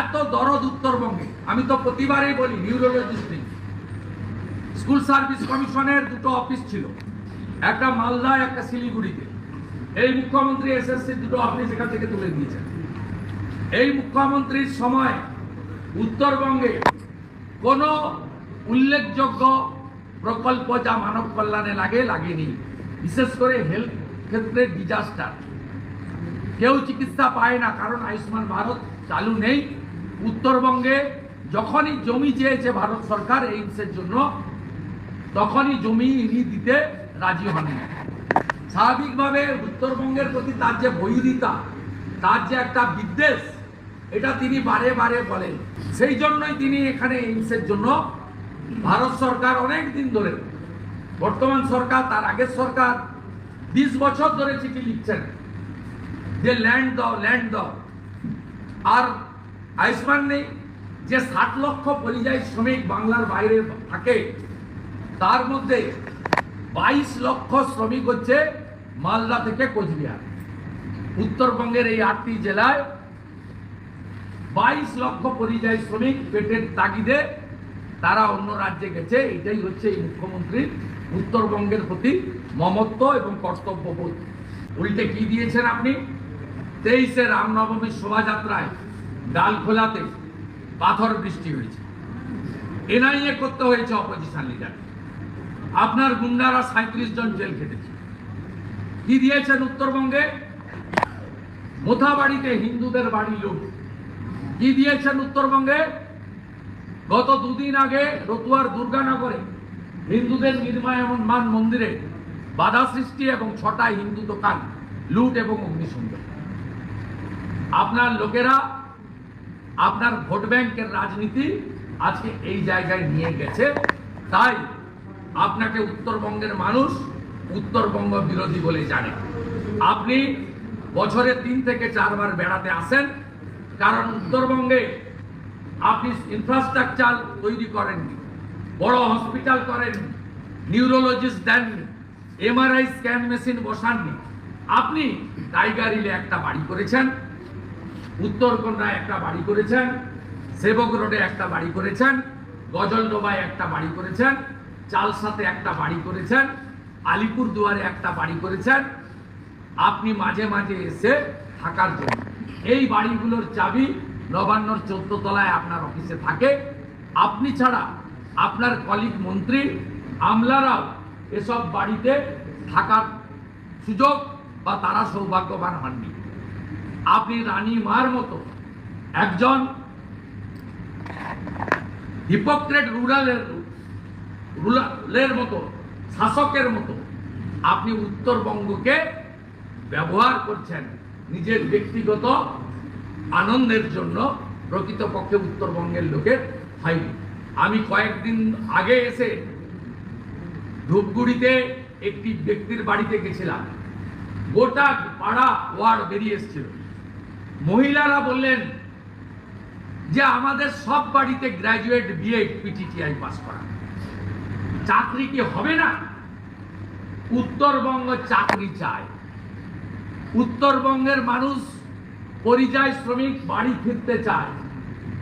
এত দরদ উত্তরবঙ্গে, আমি তো প্রতিবারই বলি নিউরোলজিস্ট নেই। স্কুল সার্ভিস কমিশনের দুটো অফিস ছিল। একটা মালদায়, একটা শিলিগুড়িতে। এই মুখ্যমন্ত্রী এসএসসি দুটো অফিস এখান থেকে তুলে দিয়েছেন। এই মুখ্যমন্ত্রীর সময় উত্তরবঙ্গে কোনো উল্লেখযোগ্য প্রকল্প যা মানব কল্যাণে লাগে, লাগেনি। বিশেষ করে হেলথ ক্ষেত্রে ডিজাস্টার কেউ চিকিৎসা পায় না, কারণ আয়ুষ্মান ভারত চালু নেই। উত্তরবঙ্গে যখনই জমি চেয়েছে ভারত সরকার এইমসের জন্য, তখনই জমি ইনি দিতে রাজি হননি। স্বাভাবিকভাবে উত্তরবঙ্গের প্রতি তার যে বৈরিতা, তার যে একটা বিদ্বেষ, এটা তিনি বারে বারে বলেন। সেই জন্যই তিনি এখানে এইমসের জন্য ভারত সরকার অনেক দিন ধরে, বর্তমান সরকার, তার আগের সরকার, বিশ বছর ধরে চিঠি লিখছেন যে ল্যান্ড দাও ল্যান্ড দাও। আর আয়ুষ্মান নেই। যে ষাট লক্ষ পরিযায়ী শ্রমিক বাংলার বাইরে থাকে, তার মধ্যে বাইশ লক্ষ শ্রমিক হচ্ছে মালদা থেকে কোচবিহার। উত্তরবঙ্গের এই আটটি জেলায় বাইশ লক্ষ পরিযায়ী শ্রমিক পেটের তাগিদে তারা অন্য রাজ্যে গেছে। এটাই হচ্ছে এই মুখ্যমন্ত্রীর উত্তরবঙ্গের প্রতি মমত্ব এবং কর্তব্যবোধ। উল্টে কি দিয়েছেন আপনি? তেইশে রামনবমীর শোভাযাত্রায় ডালখোলাতে পাথর বৃষ্টি হয়েছে। এনআইএ করতে হয়েছে অপোজিশন লিডার আপনার গুন্ডারা সাঁত্রিশ জন জেল খেটেছে। কি দিয়েছেন উত্তরবঙ্গে? মোথাবাড়িতে হিন্দুদের বাড়ি লোক কি দিয়েছেন উত্তরবঙ্গে? গত দুদিন আগে রতুয়ার দুর্গানগরে হিন্দুদের নির্মায়মান মন্দিরে বাধা সৃষ্টি এবং ছটা হিন্দু দোকান লুট এবং অগ্নিসংযোগ। আপনার লোকেরা আপনার ভোট ব্যাংকের রাজনীতি আজকে এই জায়গায় নিয়ে গেছে। তাই আপনাকে উত্তরবঙ্গের মানুষ উত্তরবঙ্গ বিরোধী বলে জানে। আপনি বছরে তিন থেকে চারবার বেড়াতে আসেন, কারণ উত্তরবঙ্গে আপনি ইনফ্রাস্ট্রাকচার তৈরি করেননি, বড় হসপিটাল করেননি নিউরোলজিস্ট দেননি এমআরআই স্ক্যান মেশিন বসাননি। আপনি টাইগার হিলে একটা বাড়ি করেছেন উত্তরকন্যায় একটা বাড়ি করেছেন, সেবক রোডে একটা বাড়ি করেছেন গজলডোবায় একটা বাড়ি করেছেন, চালসাতে একটা বাড়ি করেছেন, আলিপুর দুয়ারে একটা বাড়ি করেছেন, আপনি মাঝে মাঝে এসে থাকার জন্য। এই বাড়িগুলোর চাবি নবান্নর চোদ্দ তলায় আপনার অফিসে থাকে। আপনি ছাড়া আপনার কলিগ মন্ত্রী, আমলারাও এসব বাড়িতে থাকার সুযোগ বা তারা সৌভাগ্যবান হননি। আপনি রানী মার মতো একজন হিপোক্রেট রুরালের রুরালের মতো, শাসকের মতো আপনি উত্তরবঙ্গকে ব্যবহার করছেন নিজের ব্যক্তিগত আনন্দের জন্য, প্রকৃতপক্ষে উত্তরবঙ্গের লোকের হয়নি। আমি কয়েকদিন আগে এসে ধূপগুড়িতে একটি ব্যক্তির বাড়িতে গেছিলাম। গোটা পাড়া ওয়ার্ড বেরিয়ে এসেছিল। মহিলারা বললেন যে আমাদের সব বাড়িতে গ্র্যাজুয়েট বিএ পিটিটিআই পাস করা। চাকরি কি হবে না। উত্তরবঙ্গ চাকরি চায়। উত্তরবঙ্গের মানুষ পরিযায়ী শ্রমিক বাড়ি ফিরতে চায়।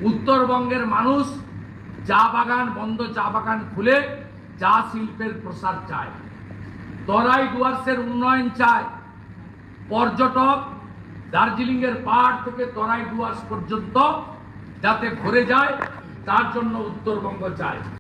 উত্তরবঙ্গের মানুষ চা বাগান বন্ধ চা বাগান খুলে চা শিল্পের প্রসার চায়। তরাই ডুয়ার্সের উন্নয়ন চায়। পর্যটক দার্জিলিংয়ের পাহাড় থেকে তরাই ডুয়ার্স পর্যন্ত যাতে ঘুরে যায় তার জন্য উত্তরবঙ্গ চায়